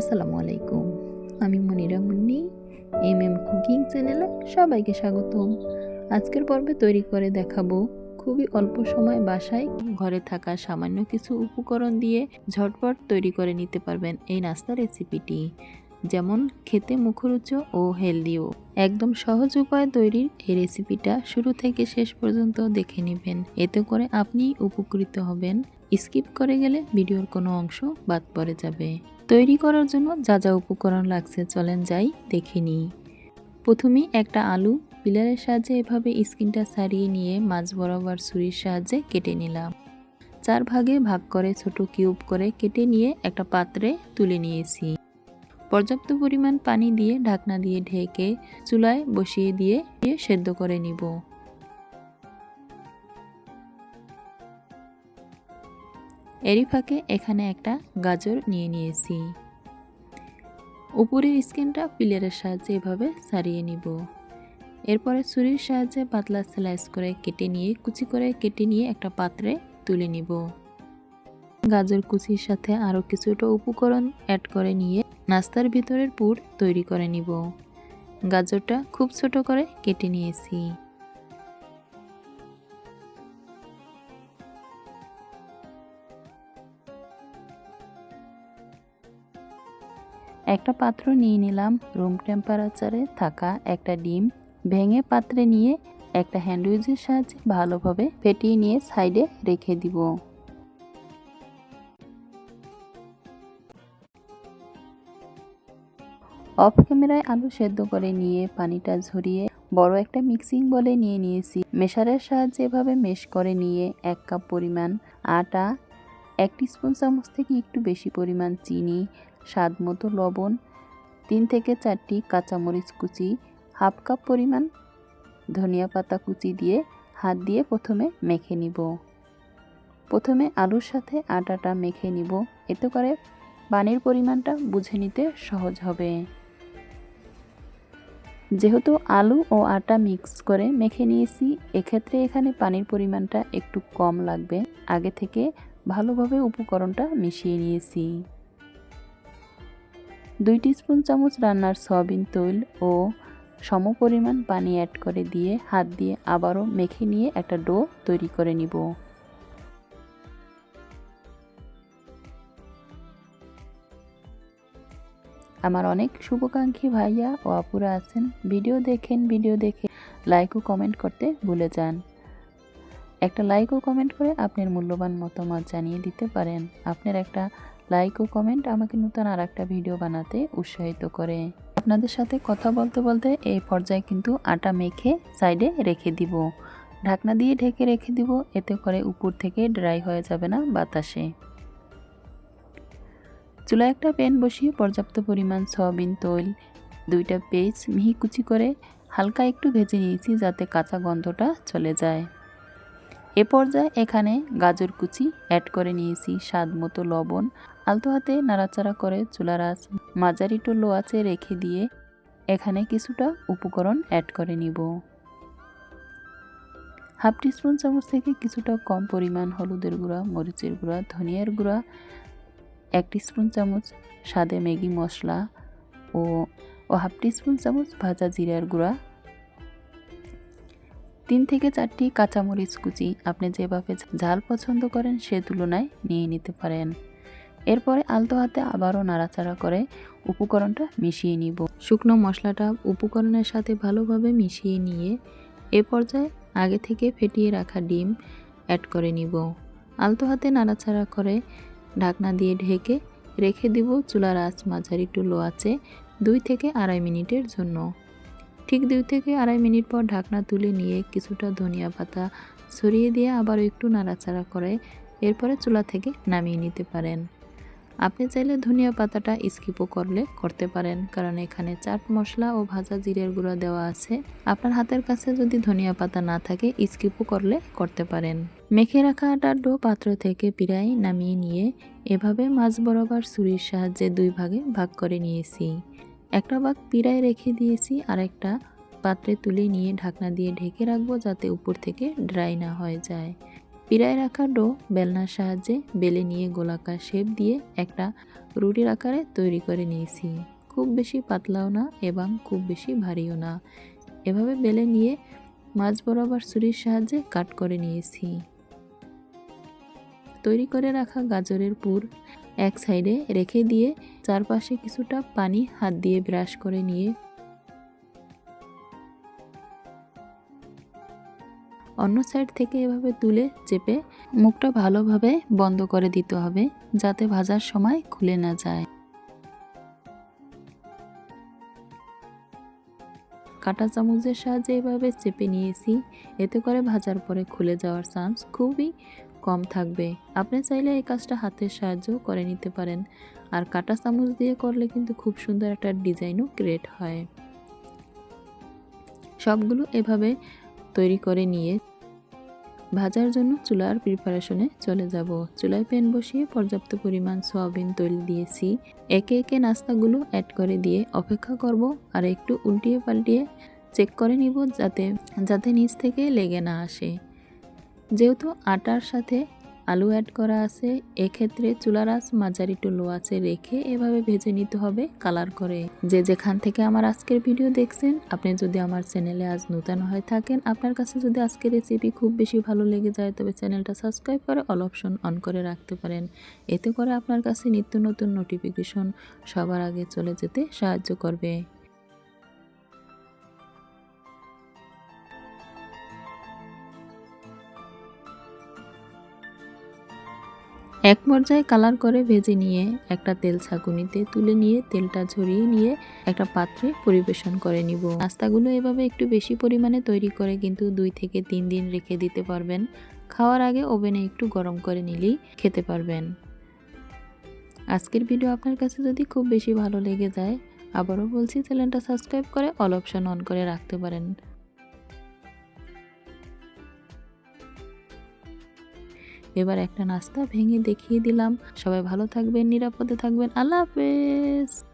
আসসালামু আলাইকুম। আমি Monira Munni M M cooking চ্যানেলে সবাইকে স্বাগতম। আজকের পর্বে তৈরি করে দেখাবো খুবই অল্প সময় বাসায় ঘরে থাকা সামান্য কিছু উপকরণ দিয়ে ঝটপট তৈরি করে নিতে পারবেন এই নাস্তা রেসিপিটি, যেমন খেতে মুখরোচ ও হেলদিও। একদম সহজ উপায় তৈরির এই রেসিপিটা শুরু থেকে শেষ পর্যন্ত দেখে নেবেন। এতে করে আপনি উপকৃত হবেন। স্কিপ করে গেলে ভিডিওর কোনো অংশ বাদ পড়ে যাবে। তৈরি করার জন্য যা যা উপকরণ লাগছে চলেন যাই, দেখে নিই। প্রথমেই একটা আলু, পিলারের সাহায্যে এভাবে স্কিনটা ছাড়িয়ে নিয়ে মাছ বরাবর ছুরির সাহায্যে কেটে নিলাম। চার ভাগে ভাগ করে ছোট কিউব করে কেটে নিয়ে একটা পাত্রে তুলে নিয়েছি। পর্যাপ্ত পরিমাণ পানি দিয়ে ঢাকনা দিয়ে ঢেকে চুলায় বসিয়ে দিয়ে সেদ্ধ করে নিব। এরই ফাঁকে এখানে একটা গাজর নিয়ে নিয়েছি। উপরের স্কিনটা পিলারের সাহায্যে এভাবে সারিয়ে নিব। এরপরে ছুরির সাহায্যে পাতলা স্লাইস করে কেটে নিয়ে, কুচি করে কেটে নিয়ে একটা পাত্রে তুলে নিব। গাজর কুচির সাথে আরও কিছুটা উপকরণ অ্যাড করে নিয়ে নাস্তার ভিতরের পুর তৈরি করে নিব। গাজরটা খুব ছোট করে কেটে নিয়েছি। একটা পাত্র নিয়ে নিলাম। রুম টেম্পারেচারে থাকা একটা ডিম ভেঙে পাত্রে নিয়ে একটা হ্যান্ডউইচের সাহায্যে ভালোভাবে ফেটিয়ে নিয়ে সাইডে রেখে দিব। অফ ক্যামেরায় আলু সেদ্ধ করে নিয়ে পানিটা ঝরিয়ে বড় একটা মিক্সিং বলে নিয়ে নিয়েছি। মেশারের সাহায্যে এভাবে মেশ করে নিয়ে এক কাপ পরিমাণ আটা, এক স্পুন চামচ থেকে একটু বেশি পরিমাণ চিনি স্বাদ মতো লবণ, তিন থেকে চারটি কাঁচামরিচ কুচি, হাফ কাপ পরিমাণ ধনিয়া পাতা কুচি দিয়ে হাত দিয়ে প্রথমে মেখে নিব। প্রথমে আলুর সাথে আটাটা মেখে নিব। এতে করে পানির পরিমাণটা বুঝে নিতে সহজ হবে। যেহেতু আলু ও আটা মিক্স করে মেখে নিয়েছি, এক্ষেত্রে এখানে পানির পরিমাণটা একটু কম লাগবে। আগে থেকে ভালোভাবে উপকরণটা মিশিয়ে নিয়েছি। দুই স্পুন চামচ রান্নার সয়াবিন তৈল ও সমপরিমাণ পানি অ্যাড করে দিয়ে হাত দিয়ে আবারও মেখে নিয়ে একটা ডো তৈরি করে নিব। আমার অনেক শুভাকাঙ্ক্ষী ভাইয়া ও আপুরা আছেন। ভিডিও দেখেন, ভিডিও দেখে লাইক ও কমেন্ট করতে ভুলে যান। একটা লাইক ও কমেন্ট করে আপনার মূল্যবান মতামত জানিয়ে দিতে পারেন। আপনার একটা লাইক ও কমেন্ট আমাকে নতুন আর একটা ভিডিও বানাতে উৎসাহিত করে। আপনাদের সাথে কথা বলতে বলতে এই পর্যায়ে কিন্তু আটা মেখে সাইডে রেখে দিব। ঢাকনা দিয়ে ঢেকে রেখে দিব, এতে করে উপর থেকে ড্রাই হয়ে যাবে না বাতাসে। চুলায় একটা প্যান বসিয়ে পর্যাপ্ত পরিমাণ সয়াবিন, তৈল, দুইটা পেঁয়াজ মিহি কুচি করে হালকা একটু ভেজে নিয়েছি যাতে কাঁচা গন্ধটা চলে যায়। এ পর্যায়ে এখানে গাজর কুচি অ্যাড করে নিয়েছি, স্বাদ মতো লবণ, আলতো হাতে নাড়াচাড়া করে চুলার মাঝারি টু লো আঁচে রেখে দিয়ে এখানে কিছুটা উপকরণ অ্যাড করে নিব। হাফ টিস্পুন চামচ থেকে কিছুটা কম পরিমাণ হলুদের গুঁড়া, মরিচের গুঁড়া, ধনিয়ার গুঁড়া, এক স্পুন চামচ স্বাদে ম্যাগি মশলা ও ও হাফ স্পুন চামচ ভাজা জিরার গুঁড়া তিন থেকে চারটি কাঁচামরিচ কুচি আপনি যেভাবে ঝাল পছন্দ করেন সে তুলনায় নিয়ে নিতে পারেন। এরপরে আলতো হাতে আবারও নাড়াচাড়া করে উপকরণটা মিশিয়ে নিব। শুকনো মশলাটা উপকরণের সাথে ভালোভাবে মিশিয়ে নিয়ে এ পর্যায়ে আগে থেকে ফেটিয়ে রাখা ডিম অ্যাড করে নিব। আলতো হাতে নাড়াচাড়া করে ঢাকনা দিয়ে ঢেকে রেখে দিব চুলার আঁচ মাঝারি টু লো আছে দুই থেকে আড়াই মিনিটের জন্য। ঠিক দুই থেকে আড়াই মিনিট পর ঢাকনা তুলে নিয়ে কিছুটা ধনিয়া পাতা ছড়িয়ে দিয়ে আবার একটু নাড়াচাড়া করে এরপরে চুলা থেকে নামিয়ে নিতে পারেন। আপনি চাইলে ধনিয়া পাতাটা স্কিপও করলে করতে পারেন, কারণ এখানে চাট মশলা ও ভাজা জিরের গুঁড়া দেওয়া আছে। আপনার হাতের কাছে যদি ধনিয়া পাতা না থাকে, স্কিপও করলে করতে পারেন। মেখে রাখা আটার ডো পাত্র থেকে পিড়াই নামিয়ে নিয়ে এভাবে মাছ বরাবর ছুরির সাহায্যে দুই ভাগে ভাগ করে নিয়েছি। একটা ভাগ পিড়ায় রেখে দিয়েছি, আর একটা পাত্রে তুলে নিয়ে ঢাকনা দিয়ে ঢেকে রাখব যাতে উপর থেকে ড্রাই না হয়ে যায়। পিড়ায় রাখা ডো বেলনার সাহায্যে বেলে নিয়ে গোলাকার শেপ দিয়ে একটা রুটির আকারে তৈরি করে নিয়েছি। খুব বেশি পাতলাও না এবং খুব বেশি ভারীও না। এভাবে বেলে নিয়ে মাছ বরাবর ছুরির সাহায্যে কাট করে নিয়েছি। তৈরি করে রাখা গাজরের পুর এক সাইডে রেখে দিয়ে চারপাশে কিছুটা পানি হাত দিয়ে ব্রাশ করে নিয়ে অন্য সাইড থেকে এভাবে তুলে চেপে মুখটা ভালোভাবে বন্ধ করে দিতে হবে, যাতে ভাজার সময় খুলে না যায়। কাঁটা চামচের সাহায্যে এভাবে চেপে নিয়েছি, এতে করে ভাজার পরে খুলে যাওয়ার চান্স খুবই কম থাকবে। আপনি চাইলে এই কাজটা হাতের সাহায্যও করে নিতে পারেন। আর কাঁটা চামচ দিয়ে করলে কিন্তু খুব সুন্দর একটা ডিজাইনও ক্রিয়েট হয়। সবগুলো এভাবে তৈরি করে নিয়ে ভাজার জন্য চুলার প্রিপারেশনে চলে যাব। চুলায় প্যান বসিয়ে পর্যাপ্ত পরিমাণ সয়াবিন তৈল দিয়েছি। একে একে নাস্তাগুলো অ্যাড করে দিয়ে অপেক্ষা করব আর একটু উল্টিয়ে পাল্টিয়ে চেক করে নিব যাতে যাতে নিচ থেকে লেগে না আসে। যেহেতু আটার সাথে আলু অ্যাড করা আছে, এক্ষেত্রে চুলার আঁচ মাঝারি টু লো আছে রেখে এভাবে ভেজে নিতে হবে কালার করে। যে যেখান থেকে আমার আজকের ভিডিও দেখছেন, আপনি যদি আমার চ্যানেলে আজ নতুন হয়ে থাকেন, আপনার কাছে যদি আজকের রেসিপি খুব বেশি ভালো লেগে যায়, তবে চ্যানেলটা সাবস্ক্রাইব করে অল অপশন অন করে রাখতে পারেন। এতে করে আপনার কাছে নিত্য নতুন নোটিফিকেশন সবার আগে চলে যেতে সাহায্য করবে। এক পর্যায়ে কালার করে ভেজে নিয়ে একটা তেল ছাঁকুনিতে তুলে নিয়ে তেলটা ঝরিয়ে নিয়ে একটা পাত্রে পরিবেশন করে নিব। নাস্তাগুলো এভাবে একটু বেশি পরিমাণে তৈরি করে কিন্তু দুই থেকে তিন দিন রেখে দিতে পারবেন। খাওয়ার আগে ওভেনে একটু গরম করে নিলেই খেতে পারবেন। আজকের ভিডিও আপনার কাছে যদি খুব বেশি ভালো লেগে যায়, আবারও বলছি চ্যানেলটা সাবস্ক্রাইব করে অল অপশন অন করে রাখতে পারেন। এবার একটা নাস্তা ভেঙে দেখিয়ে দিলাম। সবাই ভালো থাকবেন নিরাপদে থাকবেন। আল্লাহ হাফেজ।